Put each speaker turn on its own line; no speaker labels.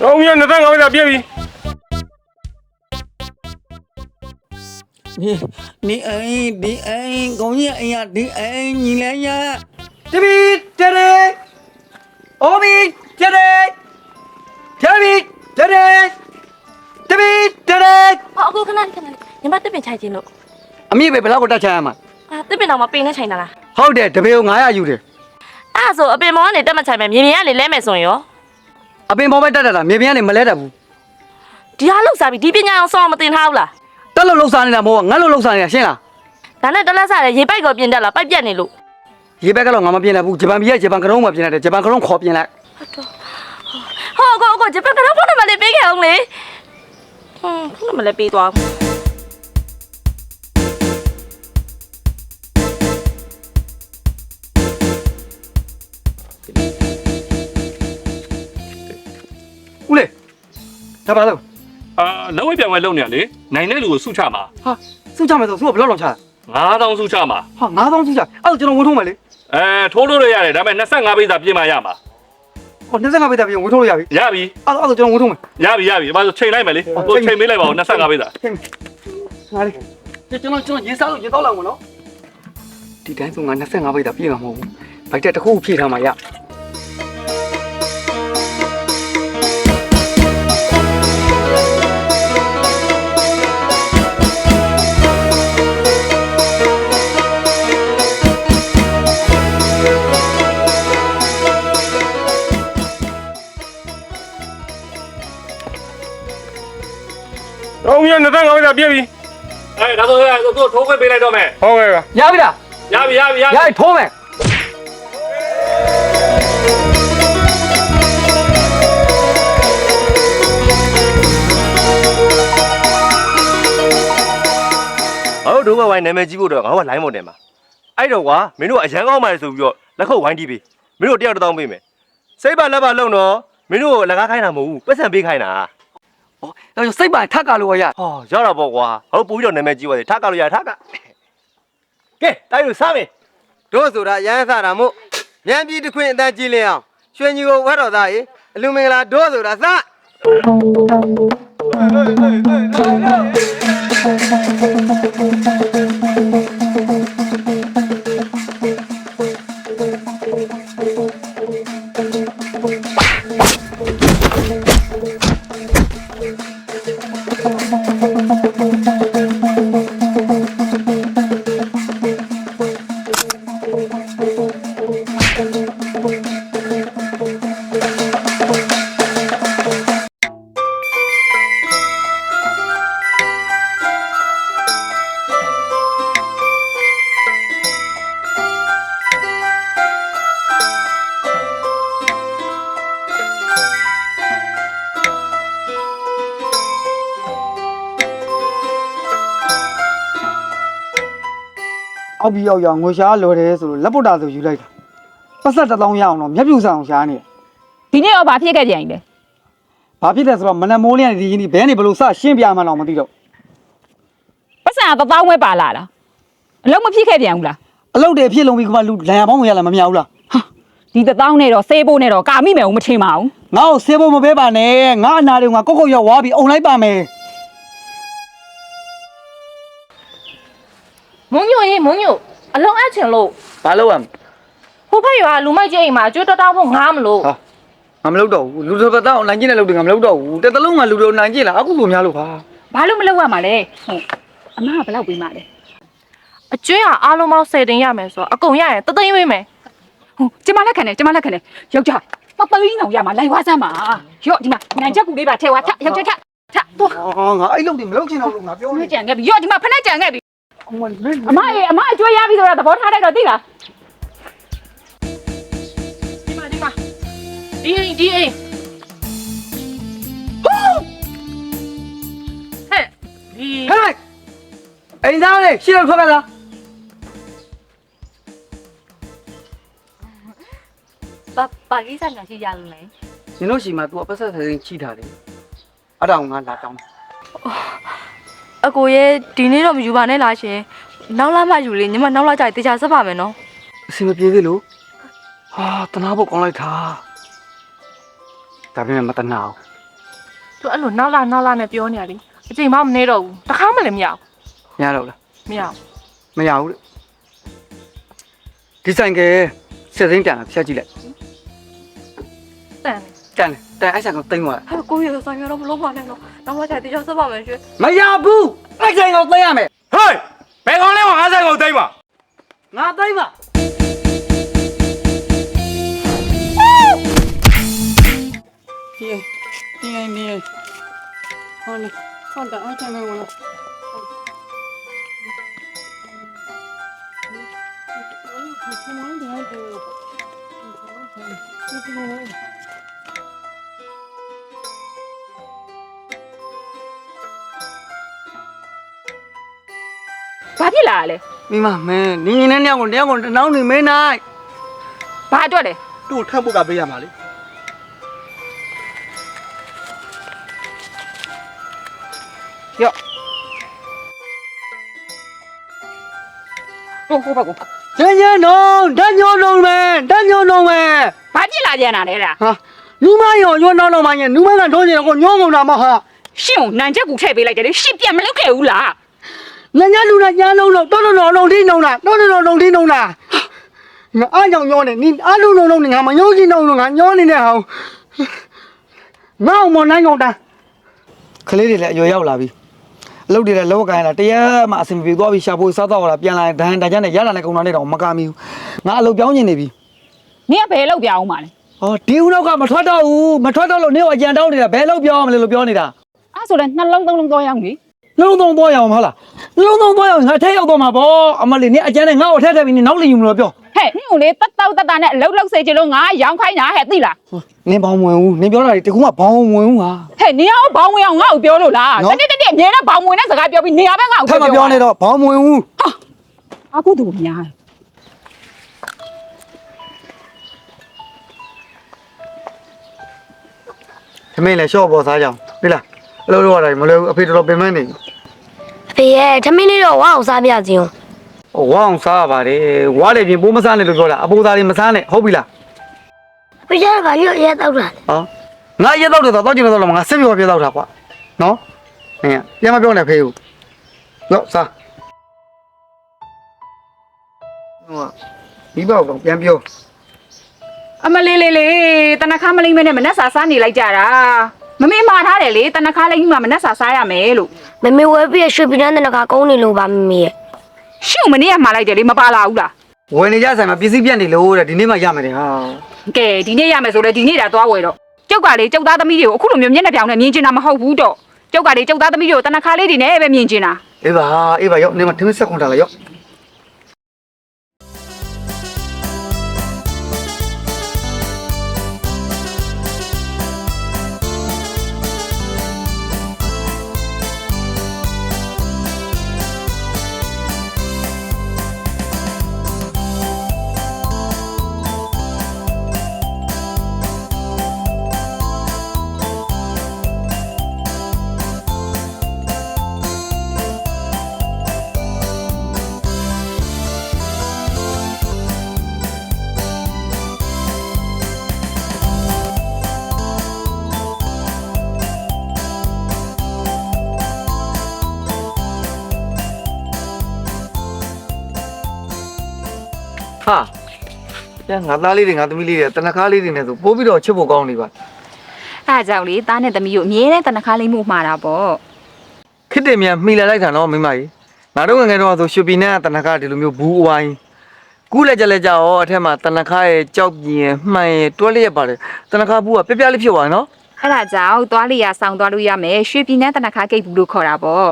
တော့မြတ်25မိနစ်ပြည့်ပြီ
ဒီဒီအိမ်ဒီအိမ်ကောင်းကြီးအိမ်ရဒီအိမ်ညီလဲရ
တပီတရေအိုဘီတရေတပီတရေတပီတရေ
ဟောအခုခဏလေးခဏလေးညီမတစ်ပင်ချိုင်ခြင်းလို့
အမေပဲဘယ်လောက်ကိုတက်ချင်ရမှာ
အာတစ်ပင်တော့မပင်နဲ့ချိုင်တာလား
ဟုတ်တယ်တပီကို900ယူတယ်
အဲ့ဒါဆိုအပင်မောကနေတက်မချိုင်မယ်မြင်မြင်ကနေလဲမယ်ဆိုရင်ရော
အပင်ပေါ်ပဲတက်တက်တာမြေပြင်ကနေမလဲတတ်ဘူး
ဒီဟာလောက်စားပြီးဒီပညာအောင်ဆောင်းမတင်ထားဘူးလား
တက်လို့လှုပ်စားနေတာမဟုတ်ဘူးငတ်လို့လှုပ်စားနေတာရှင်းလား
ဒါနဲ့တလက်စားလေရေပိုက်ကောပြင်တက်လာပိုက်ပြက်နေလို့
ရေဘက်ကတော့ငါမပြင်လိုက်ဘူးဂျပန်ပြည်ရဲ့ဂျပန်ကရုံးမှာပြင်လိုက်တယ်ဂျပန်ကရုံးခေါ်ပြင်လိုက်
ဟောကောကောဂျပန်ကတော့ဖုန်းနံပါတ်လေးပေးခဲ့အောင်လေဟွန်းဖုန်းနံပါတ်လေးပေးသွား
ဦး ဒါပါလို့
အာလက်ဝဲပြန်ဝဲလုံနေရလေနိုင်တဲ့လူကိုစုချမှာ
ဟာစုချမယ်ဆိုစုကဘယ်လောက်လောက်ချတာ
9000စုချမှာ
ဟာ9000စုချအဲ့တော့ကျွန်တော်ဝင်ထုံးမယ်လေ
အဲထိုးလို့ရရတယ်ဒါပေမဲ့25ပိသာပြင်မှရမှာ
ဟော25ပိတ်တာပြင်ဝင်ထုံးလို့ရပြီ
ရပြီ
အဲ့တော့အဲ့တော့ကျွန်တော်ဝင်ထုံးမယ်
ရပြီရပြီဒီမှာဆိုချိန်လိုက်မယ်လေကိုချိန်မေးလိုက်ပါဦး25ပိသာ
ဟင်းငါလေးကျွန်တော်ကျွန်တော်ရေစားလို့ရေတော့လောက်မနော်ဒီတိုင်းဆိုငါ25ပိတ်တာပြင်မှာမဟုတ်ဘူးဘိုက်တက်တစ်ခုဖြည့်ထားမှရ
တော့မြတ်25မိနစ်ပြည့်ပြီအဲဒါဆိုရင်ကိုထိုးခွင့်ပေးလိုက်တော့မယ်ဟုတ်ကဲ့ပါ
ရပြီလား
ရပြီရပြီရ
ရ
ပြီ
ပြီထိုးမယ်
ငါတို့ဒုဘဝိုင်းနာမည်ကြီးဖို့တော့ငါတို့ကလိုင်းမုံတယ်မှာအဲ့တော့ကွာမင်းတို့ကအရန်ကောင်းပါလေဆိုပြီးတော့လက်ခုပ်ဝိုင်းတီးပေးမင်းတို့တယောက်တစ်တောင်းပေးမယ်စိတ်ပါလက်ပါလုံတော့မင်းတို့ကိုလက်ကားခိုင်းတာမဟုတ်ဘူးပတ်စံပေးခိုင်းတာ
ဟောအဲ့တော့စိတ်ပါထပ်ကလို့ရ
ဟောရတာပေါ့ကွာဟောပို့ပြီးတော့နာမည်ကြီးသွားတယ်ထပ်ကလို့ရထပ်ကကဲတိုက်လို့စားမယ်
တို့ဆိုတာရမ်းစားတာမို့ဉာဏ်ပြည်တစ်ခွင်အတန်းကြည်လင်းအောင်ရွှေညီကိုဝတ်တော်သားရေအလူမင်္ဂလာတို့ဆိုတာစ
အော က်ပြီးရောက်ရောက်ငွေရှားလော်တယ်ဆိုလို့လက်ပုတ်တာဆိုယူလိုက်တာပတ်ဆက်တစ်တောင်းရအောင်တော့မျက်ပြူဆအောင်ရှားနေတယ်
ဒီနေ့ရောဘာဖြစ်ခဲ့ကြရင်လဲ
ဘာဖြစ်လဲဆိုတော့မနက်မိုးလင်းကနေဒီရင်ဒီဘဲနေဘလို့စရှင်းပြမှတော့မသိတော့
ပတ်စံကတပေါင်းဝဲပါလာတာအလုံးမဖြစ်ခဲ့ပြန်ဘူးလား
အလုတ်တွေဖြစ်လုံးပြီးကမှလူလန်ရပေါင်းဝင်ရလာမမြောက်ဘူးလား
ဒီတပေါင်းနဲ့တော့ဆေးဖို့နဲ့တော့ကာမိမယ်ဦးမထင်ပါဘူး
ငါ့ကိုဆေးဖို့မပေးပါနဲ့ငါအနာတွေကကုတ်ကုတ်ရောက်ဝါပြီးအုံလိုက်ပါမယ်
မုံညိုရေးမုံညိုအလုံးအပ်ချင်လို့
ဘာလို့ရမ
ဟိုဖက်ရွာလူမိုက်ကျအိမ်မှာကျွတ်တောင်းဖို့ငားမလို့
ဟာငါမလုပ်တော့ဘူးလူတွေပတ်တော့နိုင်ကျင်တဲ့လုပ်တွေငါမလုပ်တော့ဘူးတစ်တလုံးကလူတွေနိုင်ကျင်လားအခုလိုများလို့ပါ
ဘာလို့မလုပ်ရမှာလဲဟုတ်အမကဘယ်လောက်ပေးမှလဲ
အကျွေးကအားလုံးပေါင်း10တင်ရမယ်ဆိုတော့အကုန်ရရင်တသိန်းပေးမယ်
ဟုတ်ကျမလက်ခံတယ်ကျမလက်ခံတယ်ယောက်ျားမပင်းအောင်ရမှာလိုက်ဝါစမ်းပါရော့ဒီမှာနိုင်ချက်ကူလေးပါထဲဝါထယောက်ျားထထတော့
အော်ငါအဲ့လုပ်တွေမလုပ်ချင်တော့လို့ငါပြော
ဖ
နေ
က်ကြံခဲ့ပြီရော့ဒီမှာဖက်နဲ့ကြံခဲ့ပြီ
အမလေး
အမအေးအမအကျွေးရပြီဆိုတော့သဘောထားလိုက်တော့သိလား
ဒီမှာဒီမှာဒီအိမ်ဒီအိမ်ဟဲ့ဒီ
ဟဲ့အိမ်သားလေးရှင်းတော့ထွက်ကြလား
ဘာဘာကိစ္စညာရှိရလို့လဲ
နင်တို့ရှိမှ तू ပတ်ဆက်သတင်းချိထားတယ်အဲ့ဒါကိုငါလာတောင်းတယ်
အကိုရဲ့ဒီနေ့တော့မယူပါနဲ့လားရှင်နောက်လာမှယူလေညီမနောက်လာကြရင်တေချာဆက်ပါမယ်နော်
အဆင်မပြေသေးလို့ဟာတနာဖို့ကောင်းလိုက်တာဒါပေမဲ့မတနာဘူး
သူအဲ့လိုနောက်လာနောက်လာနဲ့ပြောနေရလေအချိန်မှမနေတော့ဘူးတခါမှလည်းမရဘူး
မရတော့လား
မရဘူး
မရဘူးလေဒီဆိုင်ကစက်သိန်းတန်တာဖျက်ကြည့်လိုက်
တန်
တ န်တယ်တန်အဲ့ဆိုင်ကတိမ့်သွားတယ်
ဟဲ့ကိုကြီးဆိုင်ရတော့မလုံးပါနဲ့တော့နောက်မှကျတေချာဆက်ပါမယ်ရှင်
မရဘူးအဲ့ဆိုင်ကိုသိမ်းရမယ်
ဟေးဘယ်ကောင်လဲကငါးဆိုင်ကိုတိမ့်ပါ
ငါသိမ်းပါ
ဒီဒီဒီဟောလေဟောတာအချမ်းလေးဝင်လာ
ဘာဖြစ်လာလဲ
မိမမင်းနင်းနေနေကိုတယောက်ကိုတနောင်းနေမင်းနိုင်
ဘာအတွက်လဲ
သူ့ကိုထပ်ဖို့ကပေးရမှာလေ
ဟိုဟိုဘက်ကို
ကျင်းကျင်းလုံးတညိုလုံးမယ်တညိုလုံးမယ်
ဘာဖြစ်လာကြတာလဲလား
ဟာလူမရောညိုနောက်တော့မှညနူးမကထိုးနေတော့ကိုညိုကုန်တာမဟာ
ရှင့်ကိုနန်ချက်ကူထည့်ပေးလိုက်တယ်လေရှင့်ပြန်မလုပ်ခဲ့ဘူးလား
ငညလူနာညာလုံးတော့တော်တော်လုံးထိနှုံတာတော်တော်လုံးထိနှုံတာငါအားကြောင့်ညောနေနင်အားလုံးလုံးလုံးငါမညိုးချင်းတော့ငါညောနေတဲ့ဟောင်းငါ့မနိုင်ကုန်တာကလေးတွေလည်းအရွယ်ရောက်လာပြီအလုပ်တွေလည်းလောကကိုင်းလာတရားမှအဆင်ပြေသွားပြီရှာဖို့စားတော့လာပြန်လာဒန်တကြနဲ့ရလာတဲ့ကုံတော်နဲ့တော့မကမီဘူးငါအလုပ်ပြောင်းနေနေပြီ
နင်ကဘယ်လောက်ပြအောင်ပါလဲ
ဟောဒီဦးနောက်ကမထွက်တော့ဘူးမထွက်တော့လို့နေကိုအကြံတောင်းနေတာဘယ်လောက်ပြောရမလဲလို့ပြောနေတာ
အဲ့ဆိုလည်းနှလုံးသုံးလုံးတော့ရောက်နေ
နှလုံးသုံးသွားရအောင်မဟုတ်လားနှလုံးသုံးသွားရအောင်ငါထက်ရောက်တော့မှာပေါ့အမလေးနေအကြံနဲ့ငါ့ကိုထက်ထက်ပြီးနေနောက်လင်ယူမလို့ပြော
ဟဲ့နင်ကိုလေတက်တောက်တက်တာနဲ့အလုပ်လုပ်စေချင်လို့ငါရောင်းခိုင်းတာဟဲ့သိလား
နင်းဘောင်းဝင်ဦးနင်းပြောတာဒီတကူကဘောင်းဝင်ဦးဟာ
ဟဲ့နင်ကဘောင်းဝင်အောင်ငါ့ကိုပြောလို့လား
နော်
တနေ့တနေ့အမြဲတမ်းဘောင်းဝင်တဲ့စကားပြောပြီးနေရာဘက်ငါ့ကို
ထပ်မပြောနဲ့တော့ဘောင်းဝင်ဦး
အခုတူများ
သမင်းလည်းရှော့ပေါ်စားကြအောင်ဟိလားအလုပ်လုပ်ရတာမလွယ်ဘူးအဖေတော်တော်ပင်ပန်းနေ
အ ဖေရဲ့ထမင်းလေးတော့ဝအောင်စားပြခြင်း
ဟိုဝါအောင်စားရပါတယ်ဝါလေပြင်ပိုးမစားနဲ့လို့ပြောတာအပူသားတွေမစားနဲ့ဟုတ်ပြီလား
ပြကြကရွရဲတောက်တာ
ဟောငါရက်တော့တယ်တော့တောက်ကျင်တော့ငါစစ်ပြောပြတော့တာကွာနော်နင်ပြန်မပြောနဲ့ဖေးဦးရော့စားဟိုဒီဘောက်တော့ပြန်ပြော
အမလေးလေးလေးတနခါမလိမ့်မဲနဲ့မနှက်စာစားနေလိုက်ကြတာမမေမှားထားတယ်လေတနခါလိမ့်မှာမနှက်စာစားရမယ်လို့
မမေဝဲပြရွှေပြည်န်းတဲ့နကကုန်းနေလို့ပါမမေရဲ့
ရှင့်ကိုမနေ့ကမှားလိုက်တယ်လေမပါလာဘူးလား
ဝယ်နေကြဆိုင်မှာပစ္စည်းပြတ်နေလို့တဲ့ဒီနေ့မှရမယ်တဲ့ဟာ
ကဲဒီနေ့ရမယ်ဆိုလဲဒီနေ့တာသွားဝယ်တော့ကျုပ်ကလေကျုပ်သားသမီးတွေကိုအခုလိုမျိုးမျက်နှာပြောင်နဲ့မြင်ချင်တာမဟုတ်ဘူးတော့ကျုပ်ကလေကျုပ်သားသမီးတွေကိုတနခါလေးတွေနဲ့ပဲမြင်ချင်တာ
အေးပါအေးပါရော့နေမှာထမင်းဆက်ခွန်တာလာရော့ ဟာကျန်ငါသားလေးတွေငါသမီးလေးတွေတနခါလေးတွေနဲ့ဆိုပိုးပြီးတော့ချစ်ဖို့ကောင်းနေပါ
အဲဒါကြောင့်လေသားနဲ့သမီးကိုအမြဲတမ်းတနခါလေးမှုမှားတာပေါ့
ခစ်တယ်မြန်မှီလာလိုက်တာနော်မိမကြီးငါတို့ငယ်ငယ်တော့ဆိုရွှေပြည်နဲ့တနခါဒီလိုမျိုးဘူးအဝိုင်းကူးလက်ကြလက်ကြရောအထက်မှာတနခါရဲ့ကြောက်ပြင်းမှန်ရဲ့တွဲလျက်ပါတယ်တနခါဘူးကပြပြလေးဖြစ်သွားနော်
အဲဒါကြောင့်သွားလေးရဆောင်သွားလို့ရမယ်ရွှေပြည်နန်းတနခါကိတ်ဘူးလို့ခေါ်တာပေါ့